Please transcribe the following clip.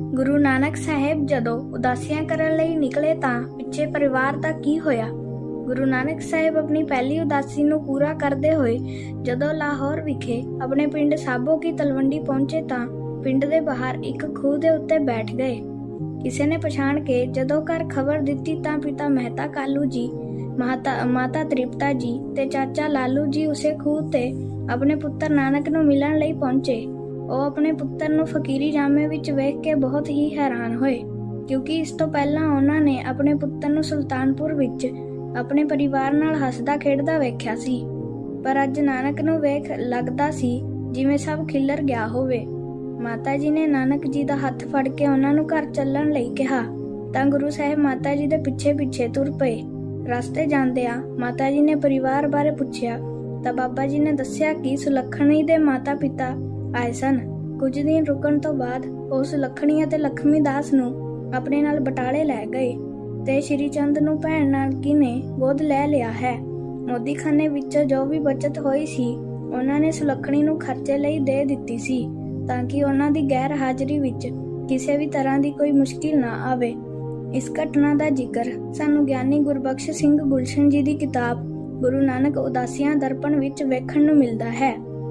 ਗੁਰੂ ਨਾਨਕ ਸਾਹਿਬ ਜਦੋਂ ਉਦਾਸੀਆਂ ਕਰਨ ਲਈ ਨਿਕਲੇ ਤਾਂ ਪਿੱਛੇ ਪਰਿਵਾਰ ਦਾ ਕੀ ਹੋਇਆ? ਗੁਰੂ ਨਾਨਕ ਸਾਹਿਬ ਆਪਣੀ ਪਹਿਲੀ ਉਦਾਸੀ ਨੂੰ ਪੂਰਾ ਕਰਦੇ ਹੋਏ ਜਦੋਂ ਲਾਹੌਰ ਵਿਖੇ ਆਪਣੇ ਪਿੰਡ ਸਾਬੋ ਕੀ ਤਲਵੰਡੀ ਪਹੁੰਚੇ ਤਾਂ ਪਿੰਡ ਦੇ ਬਾਹਰ ਇੱਕ ਖੂਹ ਦੇ ਉੱਤੇ ਬੈਠ ਗਏ। ਕਿਸੇ ਨੇ ਪਛਾਣ ਕੇ ਜਦੋਂ ਘਰ ਖਬਰ ਦਿੱਤੀ ਤਾਂ ਪਿਤਾ ਮਹਿਤਾ ਕਾਲੂ ਜੀ, ਮਾਤਾ ਮਾਤਾ ਤ੍ਰਿਪਤਾ ਜੀ ਤੇ ਚਾਚਾ ਲਾਲੂ ਜੀ ਉਸੇ ਖੂਹ ਤੇ ਆਪਣੇ ਪੁੱਤਰ ਨਾਨਕ ਨੂੰ ਮਿਲਣ ਲਈ ਪਹੁੰਚੇ। ਉਹ ਆਪਣੇ ਪੁੱਤਰ ਨੂੰ ਫਕੀਰੀ ਜਾਮੇ ਵਿੱਚ ਵੇਖ ਕੇ ਬਹੁਤ ਹੀ ਹੈਰਾਨ ਹੋਏ, ਕਿਉਂਕਿ ਇਸ ਤੋਂ ਪਹਿਲਾਂ ਉਹਨਾਂ ਨੇ ਆਪਣੇ ਪੁੱਤਰ ਨੂੰ ਸੁਲਤਾਨਪੁਰ ਵਿੱਚ ਆਪਣੇ ਪਰਿਵਾਰ ਨਾਲ ਹੱਸਦਾ ਖੇਡਦਾ ਵੇਖਿਆ ਸੀ। ਪਰ ਅੱਜ ਨਾਨਕ ਨੂੰ ਵੇਖ ਲੱਗਦਾ ਸੀ ਜਿਵੇਂ ਸਭ ਖਿੱਲਰ ਗਿਆ ਹੋਵੇ। ਮਾਤਾ ਜੀ ਨੇ ਨਾਨਕ ਜੀ ਦਾ ਹੱਥ ਫੜ ਕੇ ਉਹਨਾਂ ਨੂੰ ਘਰ ਚੱਲਣ ਲਈ ਕਿਹਾ, ਤਾਂ ਗੁਰੂ ਸਾਹਿਬ ਮਾਤਾ ਜੀ ਦੇ ਪਿੱਛੇ ਪਿੱਛੇ ਤੁਰ ਪਏ। ਰਸਤੇ ਜਾਂਦਿਆਂ ਮਾਤਾ ਜੀ ਨੇ ਪਰਿਵਾਰ ਬਾਰੇ ਪੁੱਛਿਆ, ਤਾਂ ਬਾਬਾ ਜੀ ਨੇ ਦੱਸਿਆ ਕਿ ਸੁਲੱਖਣੀ ਦੇ ਮਾਤਾ-ਪਿਤਾ ਆਏ ਸਨ। ਕੁਝ ਦਿਨ ਰੁਕਣ ਤੋਂ ਬਾਅਦ ਉਹ ਸੁਲੱਖਣੀ ਅਤੇ ਲਖਮੀ ਦਾਸ ਨੂੰ ਆਪਣੇ ਨਾਲ ਬਟਾਲੇ ਲੈ ਗਏ ਤੇ ਸ਼੍ਰੀ ਚੰਦ ਨੂੰ ਭੈਣ ਨਾਨਕੀ ਨੇ ਗੋਦ ਲੈ ਲਿਆ ਹੈ। ਮੋਦੀਖਾਨੇ ਵਿੱਚੋਂ ਜੋ ਵੀ ਬਚਤ ਹੋਈ ਸੀ, ਉਹਨਾਂ ਨੇ ਸੁਲੱਖਣੀ ਨੂੰ ਖਰਚੇ ਲਈ ਦੇ ਦਿੱਤੀ ਸੀ, ਤਾਂ ਕਿ ਉਹਨਾਂ ਦੀ ਗੈਰ ਹਾਜ਼ਰੀ ਵਿੱਚ ਕਿਸੇ ਵੀ ਤਰ੍ਹਾਂ ਦੀ ਕੋਈ ਮੁਸ਼ਕਿਲ ਨਾ ਆਵੇ। ਇਸ ਘਟਨਾ ਦਾ ਜ਼ਿਕਰ ਸਾਨੂੰ ਗਿਆਨੀ ਗੁਰਬਖਸ਼ ਸਿੰਘ ਗੁਲਸ਼ਨ ਜੀ ਦੀ ਕਿਤਾਬ ਗੁਰੂ ਨਾਨਕ ਉਦਾਸੀਆਂ ਦਰਪਣ ਵਿੱਚ ਵੇਖਣ ਨੂੰ ਮਿਲਦਾ ਹੈ।